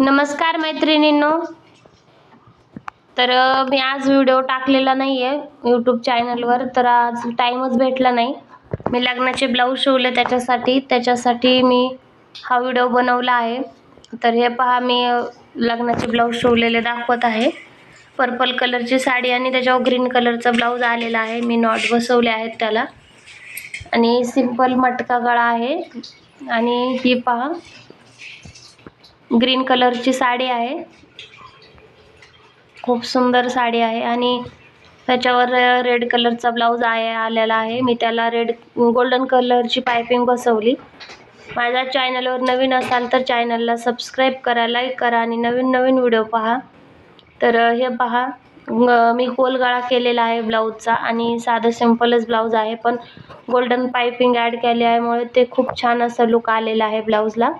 नमस्कार मैत्रिणींनो. तर मी आज व्हिडिओ टाकलेला नाही आहे यूट्यूब चॅनलवर तर आज टाईमच भेटला नाही. मी लग्नाचे ब्लाऊज शिवले त्याच्यासाठी त्याच्यासाठी मी हा व्हिडिओ बनवला आहे. तर हे पहा मी लग्नाचे ब्लाऊज शिवलेले दाखवत आहे. पर्पल कलरची साडी आणि त्याच्यावर ग्रीन कलरचा ब्लाऊज आलेला आहे. मी नॉट बसवले आहेत त्याला. आणि सिंपल मटका गळा आहे. आणि ही पहा ग्रीन कलरची साडी आहे. खूप सुंदर साडी आहे आणि त्याच्यावर रेड कलरचा ब्लाऊज आहे आलेला आहे. मी त्याला रेड गोल्डन कलरची पायपिंग बसवली. माझ्या चॅनलवर नवीन असाल तर चॅनलला सबस्क्राईब करा लाईक करा आणि नवीन नवीन व्हिडिओ पहा. तर हे पहा मी गोल गळा केलेला आहे ब्लाऊजचा आणि साधं सिम्पलच ब्लाऊज आहे पण गोल्डन पायपिंग ॲड केल्यामुळे ते खूप छान असं लुक आलेला आहे ब्लाऊजला.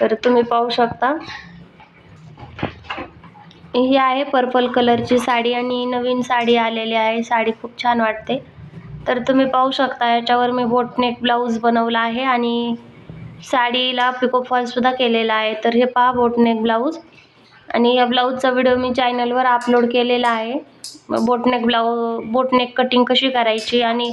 तर तुम्ही पाहू शकता. ही आहे पर्पल कलरची साडी आणि नवीन साडी आलेली आहे. साडी खूप छान वाटते. तर तुम्ही पाहू शकता याच्यावर मी बोटनेक ब्लाऊज बनवला आहे आणि साडीला पिको फॉलसुद्धा केलेला आहे. तर हे पहा बोटनेक ब्लाऊज आणि या ब्लाऊजचा व्हिडिओ मी चॅनलवर अपलोड केलेला आहे. बोटनेक ब्लाऊ बोटनेक कटिंग कशी करायची आणि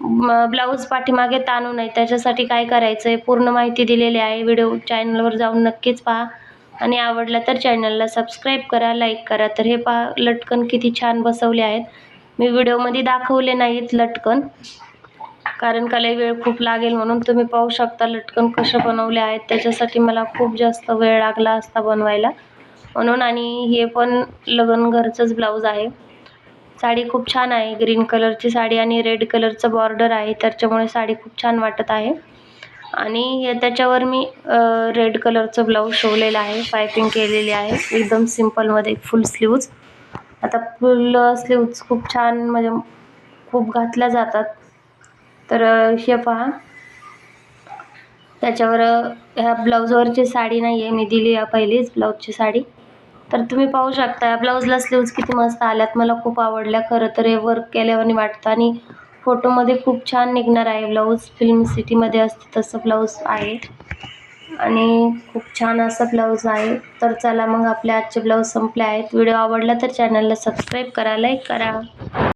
ब्लाऊज पाठीमागे ताणू नये. त्याच्यासाठी काय करायचं आहे पूर्ण माहिती दिलेली आहे. व्हिडिओ चॅनलवर जाऊन नक्कीच पहा. आणि आवडला तर चॅनलला सबस्क्राईब करा लाईक करा. तर हे पहा लटकन किती छान बसवले आहेत. मी व्हिडिओमध्ये दाखवले नाहीत लटकन. कारण का लई वेळ खूप लागेल म्हणून तुम्ही पाहू शकता लटकन कशा बनवले आहेत. त्याच्यासाठी मला खूप जास्त वेळ लागला असता बनवायला. म्हणून आणि हे पण लग्न घरचंच ब्लाऊज आहे. साडी खूप छान आहे. ग्रीन कलरची साडी आणि रेड कलरचं बॉर्डर आहे. त्याच्यामुळे साडी खूप छान वाटत आहे. आणि हे त्याच्यावर मी रेड कलरचं ब्लाऊज शिवलेलं आहे. पायपिंग केलेली आहे. एकदम सिम्पलमध्ये फुल स्लीव्ज आता फुल स्लीव्ज खूप छान म्हणजे खूप घातल्या जातात. तर हे पहा. त्याच्यावर ह्या ब्लाऊजवरची साडी नाही आहे मी दिली आहे पहिलीच ब्लाऊजची साडी. तर तुम्ही पाहू शकता या ब्लाऊजला स्लीव्ज किती मस्त आल्यात. मला खूप आवडल्या. खरं तर हे वर्क केल्यावानी वाटतं. आणि फोटोमध्ये खूप छान निघणार आहे ब्लाऊज फिल्म सिटीमध्ये असते तसं ब्लाऊज आहे. आणि खूप छान असं ब्लाऊज आहे. तर चला मग आपले आजचे ब्लाऊज संपले आहेत. व्हिडिओ आवडला तर चॅनलला सबस्क्राईब करा लाईक करा.